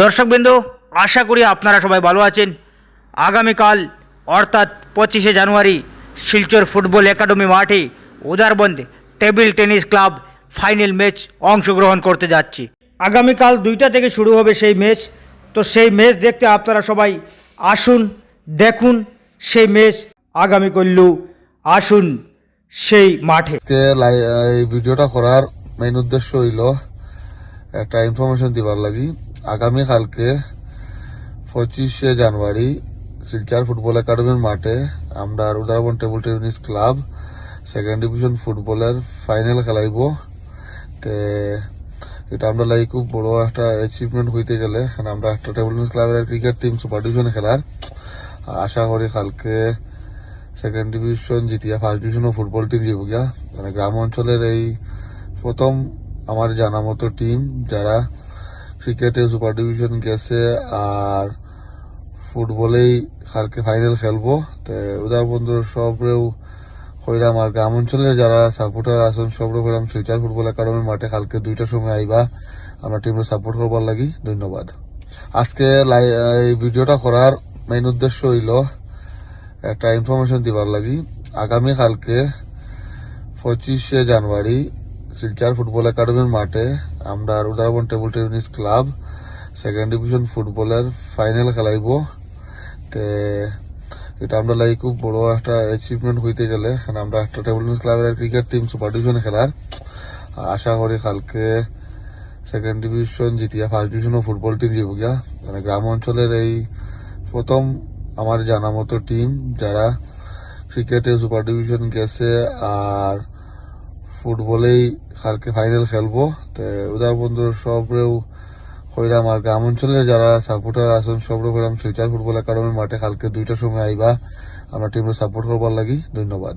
দর্শকবৃন্দ, আশা করি আপনারা সবাই ভালো আছেন। আগামীকাল, অর্থাৎ পঁচিশে জানুয়ারি, শিলচর ফুটবল একাডেমি মাঠে Udarbond table tennis club final match অংশগ্রহণ করতে যাচ্ছে। আগামীকাল দুইটা থেকে শুরু হবে সেই ম্যাচ। তো সেই ম্যাচ দেখতে আপনারা সবাই আসুন, দেখুন সেই ম্যাচ আগামী করলেও আসুন সেই মাঠে। এই ভিডিওটা করার মেইন উদ্দেশ্য হইল একটা ইনফরমেশন দিবার লাগি। আগামী কালকে পঁচিশে জানুয়ারি শিলচার ফুটবল একাডেমির মাঠে আমরা Udarbond table tennis club second division ফুটবলের ফাইনাল খেলাইব। তে এটা আমরা লাগি খুব বড় একটা অ্যাচিভমেন্ট হইতে গেলে আমরা একটা টেবিল টেনিস ক্লাবের ক্রিকেট টিম সুপার ডিভিশনে খেলার। আর আশা করি কালকে সেকেন্ড ডিভিশন জিতিয়া ফার্স্ট ডিভিশনও ফুটবল টিম যাব গিয়া। মানে গ্রাম অঞ্চলের এই প্রথম আমার জানা মতো টিম যারা ক্রিকেটে সুপার ডিভিশন গেছে আর ফুটবলেই কালকে ফাইনাল খেলব। তো উদার বন্ধুর, সবরেও কইরাম আর গ্রাম অঞ্চলের যারা সাপোর্টার আছেন, সবরে কইরাম ফিউচার ফুটবল একাডেমির মাঠে কালকে দুইটার সময় আইবা। আমরা টিমে সাপোর্ট করবার লাগি। ধন্যবাদ। আজকে এই ভিডিওটা করার মেইন উদ্দেশ্য হইল একটা ইনফরমেশন দিবার লাগি। আগামী কালকে পঁচিশে জানুয়ারি শিলচার ফুটবল একাডেমির মাঠে আমরা Udarbond table tennis club second division ফুটবলের ফাইনাল খেলাইব। তে এটা আমরা লাগি খুব বড় একটা অ্যাচিভমেন্ট হইতে গেলে, কারণ আমরা একটা টেবিল টেনিস ক্লাবের ক্রিকেট টিম সুপার ডিভিশনে খেলার। আর আশা করি কালকে সেকেন্ড ডিভিশন জিতিয়া ফার্স্ট ডিভিশনও ফুটবল টিম যাব গিয়া। মানে গ্রাম অঞ্চলের এই প্রথম আমার জানা মতো টিম যারা ক্রিকেটে সুপার ডিভিশন গেছে আর ফুটবলেই কালকে ফাইনাল খেলব। তো উদার বন্ধুর, সবরেও কইরাম আর গ্রাম অঞ্চলের যারা সাপোর্টার আছেন সবরে কইরাম ফিউচার ফুটবল একাডেমির মাঠে কালকে দুইটার সময় আইবা। আমরা টিমের সাপোর্ট করবার লাগি। ধন্যবাদ।